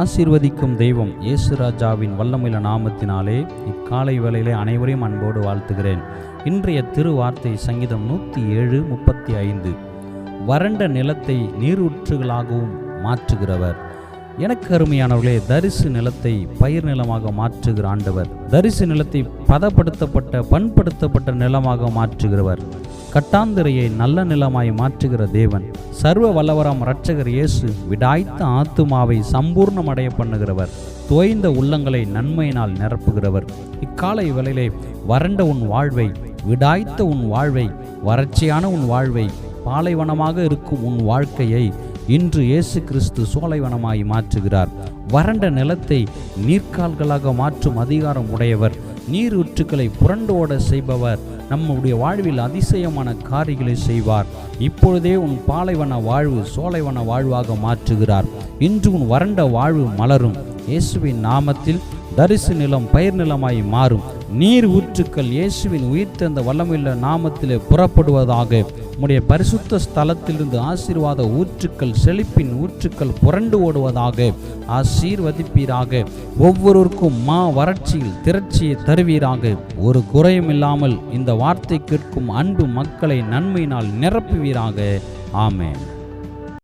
ஆசீர்வதிக்கும் தெய்வம் இயேசு ராஜாவின் வல்லமில்ல நாமத்தினாலே இக்காலை வேளையிலே அனைவரையும் அன்போடு வாழ்த்துகிறேன். இன்றைய திருவார்த்தை சங்கீதம் நூற்றி ஏழு முப்பத்தி ஐந்து வறண்ட நிலத்தை நீரூற்றுகளாகவும் மாற்றுகிறவர். எனக்கு அருமையானவர்களே தரிசு நிலத்தை பயிர் நிலமாக மாற்றுகிற ஆண்டவர். தரிசு நிலத்தை பதப்படுத்தப்பட்ட பண்படுத்தப்பட்ட நிலமாக மாற்றுகிறவர். கட்டாந்திரையை நல்ல நிலமாய் மாற்றுகிற தேவன் சர்வ வல்லவராம் இரட்சகர் இயேசு விடாய்த்த ஆத்துமாவை சம்பூர்ணமடைய பண்ணுகிறவர் தோய்ந்த உள்ளங்களை நன்மையினால் நிரப்புகிறவர். இக்காலை வேளையிலே வறண்ட உன் வாழ்வை விடாய்த்த உன் வாழ்வை வறட்சியான உன் வாழ்வை பாலைவனமாக இருக்கும் உன் வாழ்க்கையை இன்று இயேசு கிறிஸ்து சோலைவனமாய் மாற்றுகிறார். வறண்ட நிலத்தை நீர்க்கால்களாக மாற்றும் அதிகாரம் உடையவர் நீர் ஊற்றுக்களை புரண்டு ஓட செய்பவர் நம்முடைய வாழ்வில் அதிசயமான காரியங்களை செய்வார். இப்பொழுதே உன் பாலைவன வாழ்வு சோலைவன வாழ்வாக மாற்றுகிறார். இன்று உன் வறண்ட வாழ்வு மலரும். இயேசுவின் நாமத்தில் தரிசு நிலம் பயிர் நிலமாய் மாறும். நீர் ஊற்றுக்கள் இயேசுவின் உயிர்த்தெந்த வல்லமில்ல நாமத்திலே புறப்படுவதாக உம்முடைய பரிசுத்த ஸ்தலத்திலிருந்து ஆசீர்வாத ஊற்றுக்கள் செழிப்பின் ஊற்றுக்கள் புரண்டு ஓடுவதாக ஆசீர்வதிப்பீராக. ஒவ்வொருவருக்கும் மா வறட்சியில் திரட்சியை தருவீராக. ஒரு குறையும் இல்லாமல் இந்த வார்த்தை கேட்கும் அன்பு மக்களை நன்மையினால் நிரப்புவீராக. ஆமேன்.